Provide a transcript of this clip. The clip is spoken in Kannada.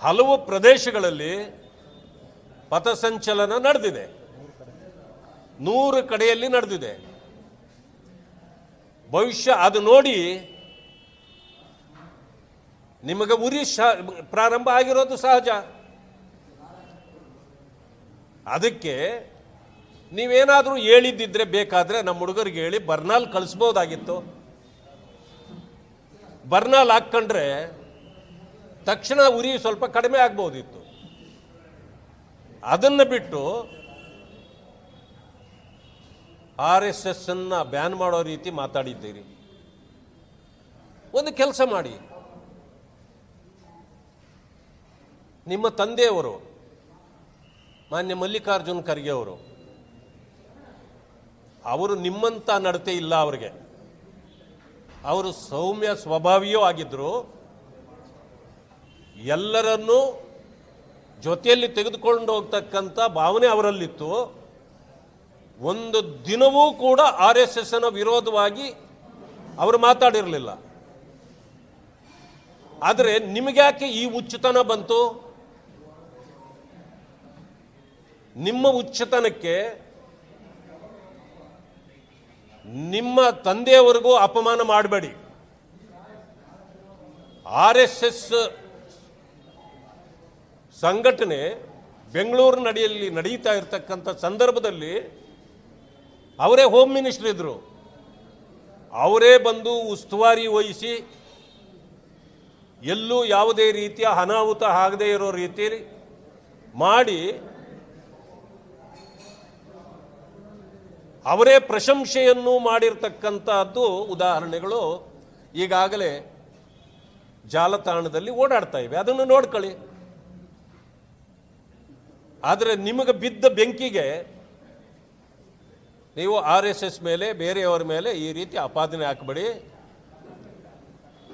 ಹಲವು ಪ್ರದೇಶಗಳಲ್ಲಿ ಪಥಸಂಚಲನ ನಡೆದಿದೆ. ನೂರು ಕಡೆಯಲ್ಲಿ ನಡೆದಿದೆ. ಭವಿಷ್ಯ ಅದು ನೋಡಿ ನಿಮಗೆ ಉರಿ ಪ್ರಾರಂಭ ಆಗಿರೋದು ಸಹಜ. ಅದಕ್ಕೆ ನೀವೇನಾದರೂ ಹೇಳಿದ್ದಿದ್ರೆ ಬೇಕಾದ್ರೆ ನಮ್ಮ ಹುಡುಗರಿಗೆ ಹೇಳಿ ಬರ್ನಾಲ್ ಕಳಿಸ್ಬೋದಾಗಿತ್ತು. ಬರ್ನಾಲ್ ಹಾಕ್ಕೊಂಡ್ರೆ ತಕ್ಷಣ ಉರಿ ಸ್ವಲ್ಪ ಕಡಿಮೆ ಆಗ್ಬೋದಿತ್ತು ಅದನ್ನು ಬಿಟ್ಟು ಆರ್ ಎಸ್ ಎಸ್ ಅನ್ನ ಬ್ಯಾನ್ ಮಾಡೋ ರೀತಿ ಮಾತಾಡಿದ್ದೀರಿ. ಒಂದು ಕೆಲಸ ಮಾಡಿ. ನಿಮ್ಮ ತಂದೆಯವರು, ಮಾನ್ಯ ಮಲ್ಲಿಕಾರ್ಜುನ್ ಖರ್ಗೆ ಅವರು ಅವರು ನಿಮ್ಮಂತ ನಡತೆ ಇಲ್ಲ ಅವರಿಗೆ. ಅವರು ಸೌಮ್ಯ ಸ್ವಭಾವಿಯೂ ಆಗಿದ್ರು. ಎಲ್ಲರನ್ನೂ ಜೊತೆಯಲ್ಲಿ ತೆಗೆದುಕೊಂಡು ಹೋಗ್ತಕ್ಕಂಥ ಭಾವನೆ ಅವರಲ್ಲಿತ್ತು. ಒಂದು ದಿನವೂ ಕೂಡ ಆರ್ ಎಸ್ ಎಸ್ನ ವಿರೋಧವಾಗಿ ಅವರು ಮಾತಾಡಿರಲಿಲ್ಲ. ಆದರೆ ನಿಮಗ್ಯಾಕೆ ಈ ಹುಚ್ಚುತನ ಬಂತು? ನಿಮ್ಮ ಉಚ್ಚತನಕ್ಕೆ ನಿಮ್ಮ ತಂದೆಯವರೆಗೂ ಅಪಮಾನ ಮಾಡಬೇಡಿ. ಆರ್ ಎಸ್ ಎಸ್ ಸಂಘಟನೆ ಬೆಂಗಳೂರು ನಡೆಯಲ್ಲಿ ನಡೀತಾ ಇರತಕ್ಕಂಥ ಸಂದರ್ಭದಲ್ಲಿ ಅವರೇ ಹೋಮ್ ಮಿನಿಸ್ಟರ್ ಇದ್ರು. ಅವರೇ ಬಂದು ಉಸ್ತುವಾರಿ ವಹಿಸಿ ಎಲ್ಲೂ ಯಾವುದೇ ರೀತಿಯ ಅನಾಹುತ ಆಗದೇ ಇರೋ ರೀತಿಯಲ್ಲಿ ಮಾಡಿ ಅವರೇ ಪ್ರಶಂಸೆಯನ್ನು ಮಾಡಿರ್ತಕ್ಕಂಥದ್ದು ಉದಾಹರಣೆಗಳು ಈಗಾಗಲೇ ಜಾಲತಾಣದಲ್ಲಿ ಓಡಾಡ್ತಾ ಇವೆ. ಅದನ್ನು ನೋಡ್ಕೊಳ್ಳಿ. ಆದರೆ ನಿಮಗೆ ಬಿದ್ದ ಬೆಂಕಿಗೆ ನೀವು ಆರ್ ಎಸ್ ಎಸ್ ಮೇಲೆ, ಬೇರೆಯವರ ಮೇಲೆ ಈ ರೀತಿ ಆಪಾದನೆ ಹಾಕಬೇಡಿ.